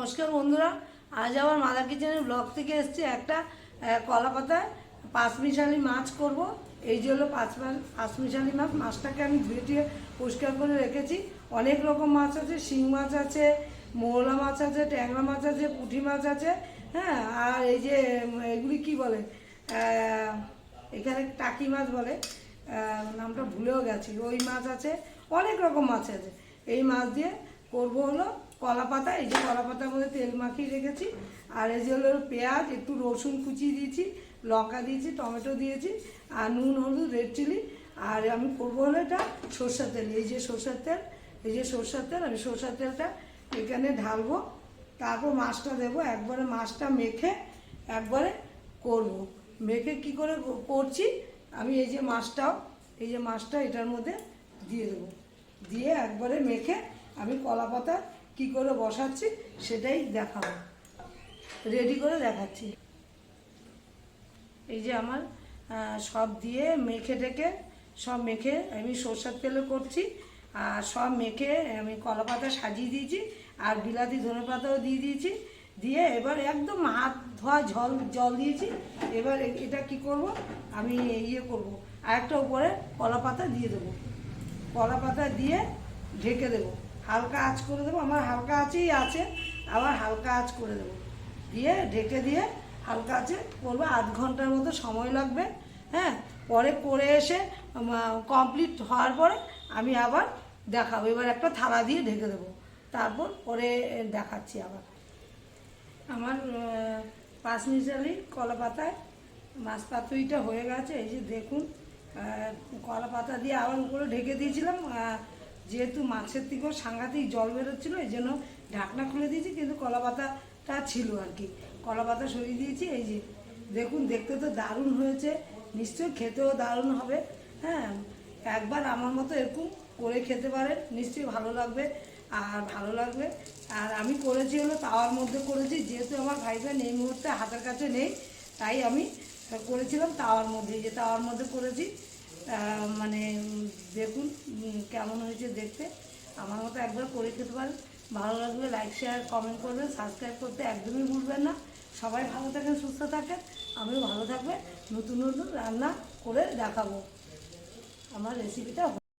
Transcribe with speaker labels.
Speaker 1: নমস্কার বন্ধুরা, আজ আমার মাদার কিচেনের ব্লগ থেকে এসছে একটা কলা পাতায় পাঁচমিশালি মাছ করব। এই যে হলো পাঁচ পাঁচমিশালি মাছ, মাছটাকে আমি ধুয়ে টুয়ে পরিষ্কার করে রেখেছি। অনেক রকম মাছ আছে, শিং মাছ আছে, মৌলা মাছ আছে, ট্যাংরা মাছ আছে, পুঁটি মাছ আছে হ্যাঁ আর এই যে এগুলি কি বলে এখানে টাকি মাছ বলে নামটা ভুলেও গেছি। ওই মাছ আছে, অনেক রকম মাছ আছে। এই মাছ দিয়ে করব হলো কলা পাতা, এই যে কলা পাতার মধ্যে তেল মাখিয়ে রেখেছি। আর এই যে হলো পেঁয়াজ, একটু রসুন কুচিয়ে দিয়েছি, লঙ্কা দিয়েছি, টমেটো দিয়েছি, আর নুন, হলুদ রেড চিলি আর আমি করব হলো এটা সর্ষের তেল। এই যে সর্ষের তেল, এই যে সর্ষের তেল, আমি সর্ষের তেলটা এখানে ঢালবো। তারপর মাছটা দেবো, একবারে মাছটা মেখে একবারে করব। মেখে কি করে করছি, আমি এই যে মাছটাও, এই যে মাছটা এটার মধ্যে দিয়ে দেবো। দিয়ে একবারে মেখে আমি কলা পাতা কী করে বসাচ্ছি সেটাই দেখাবো। রেডি করে দেখাচ্ছি। এই যে আমার সব দিয়ে মেখে টেকে সব মেখে আমি সর্ষের তেলে করছি, আর সব মেখে আমি কলা পাতা সাজিয়ে দিয়েছি, আর বিলাতি ধনে পাতাও দিয়ে দিয়েছি, দিয়ে এবার একদম হাত ধোয়া জল জল দিয়েছি, এবার এটা কি করব? আমি ইয়ে করব আর একটা উপরে কলা পাতা দিয়ে দেবো। কলা পাতা দিয়ে ঢেকে দেবো। হালকা আঁচ করে দেবো, আমার হালকা আঁচেই আছে, আবার হালকা আঁচ করে দেবো। দিয়ে ঢেকে দিয়ে হালকা আঁচে করব, আধ ঘণ্টার মতো সময় লাগবে হ্যাঁ? পরে করে এসে কমপ্লিট হওয়ার পরে আমি আবার দেখাবো, এবার একটা থালা দিয়ে ঢেকে দেবো। তারপর পরে দেখাচ্ছি আবার। আমার পাঁচ মিশালি কলা পাতায় মাছ পাতুইটা হয়ে গেছে, এই যে দেখুন কলা পাতা দিয়ে আবার উপরে ঢেকে দিয়েছিলাম যেহেতু মাছের থেকেও সাংঘাতিক জল বেরোচ্ছিলো, এই জন্য ঢাকনা খুলে দিয়েছি, কিন্তু কলা পাতাটা ছিল আর কি। কলা পাতা সরিয়ে দিয়েছি, এই যে দেখুন, দেখতে তো দারুণ হয়েছে, নিশ্চয়ই খেতেও দারুণ হবে। হ্যাঁ একবার আমার মতো এরকম করে খেতে পারেন, নিশ্চয়ই ভালো লাগবে আর ভালো লাগবে। আর আমি করেছি হলো তাওয়ার মধ্যে করেছি, যেহেতু আমার ভাইজান এই মুহূর্তে হাতের কাছে নেই, তাই আমি করেছিলাম তাওয়ার মধ্যে যে তাওয়ার মধ্যে করেছি। মানে দেখুন কেমন হয়েছে দেখতে। আমার মতো একবার করে খেতে পারেন। ভালো লাগবে লাইক শেয়ার কমেন্ট করবেন সাবস্ক্রাইব করতে একদমই ভুলবেন না। সবাই ভালো থাকেন, সুস্থ থাকেন। আমিও ভালো থাকবে। নতুন নতুন রান্না করে দেখাবো। আমার রেসিপিটা